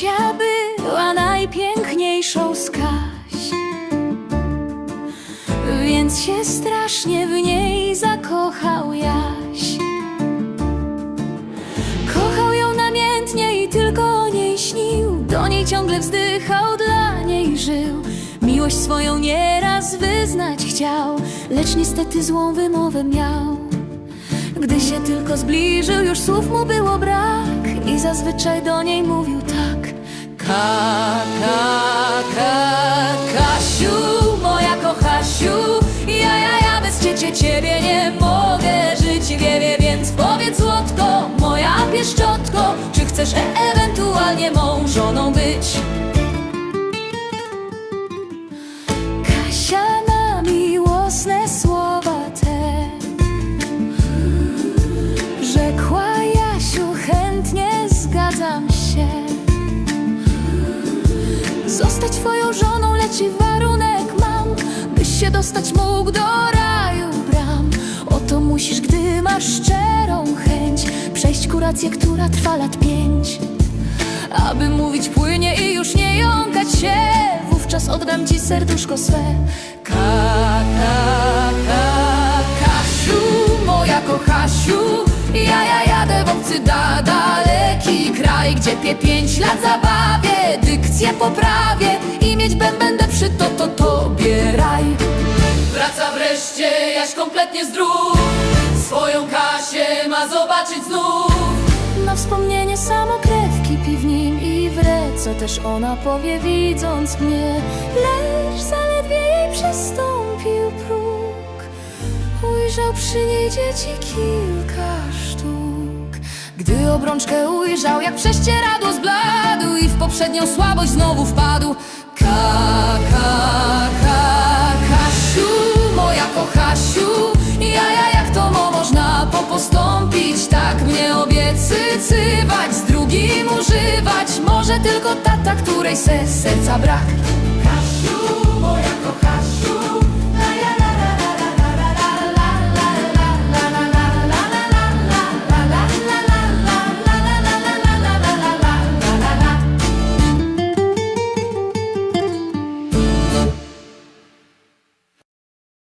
Kasia była najpiękniejszą z Kaś. Więc się strasznie w niej zakochał Jaś. Kochał ją namiętnie i tylko o niej śnił. Do niej ciągle wzdychał, dla niej żył. Miłość swoją nieraz wyznać chciał Lecz niestety złą wymowę miał. Gdy się tylko zbliżył, już słów mu było brak i zazwyczaj do niej mówił tak. Ka, ka, ka, Kasiu, moja kochasiu, ja, ja, ja bez ciebie, ciebie nie mogę żyć, wie, wie, więc powiedz słodko, moja pieszczotko, czy chcesz e ewentualnie mą żoną być? Zostać twoją żoną, lecz i warunek mam Byś się dostać mógł do raju bram. Oto musisz, gdy masz szczerą chęć Przejść kurację, która trwa lat pięć. Aby mówić płynie i już nie jąkać się Wówczas oddam ci serduszko swe. Ka, ka, ka, Kasiu, moja kochasiu Ja, ja jadę w obcy da, daleki kraj Gdzie pie pięć lat zabawię, dykcję poprawię I mieć będę przy to, to tobie raj. Wraca wreszcie Jaś kompletnie zdrów. Swoją Kasię ma zobaczyć znów. Na wspomnienie samokrewki pi w nim i wre Co też ona powie widząc mnie. Lecz zaledwie jej przestąpił próg. Ujrzał przy niej dzieci kilka Gdy obrączkę ujrzał jak prześcieradło zbladł I w poprzednią słabość znowu wpadł. Ka, ka, ka, Kasiu, moja kochasiu Ja, ja, jak to mo można po postąpić? Tak mnie obiecywać, z drugim używać. Może tylko tata, której se serca brak